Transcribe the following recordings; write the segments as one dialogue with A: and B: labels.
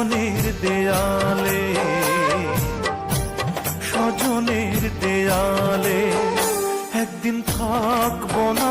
A: স্বজনের দেয়ালে স্বজনের দেয়ালে একদিন থাকব না।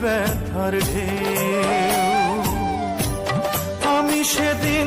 A: ব্যথার ঢেউ। আমি সেদিন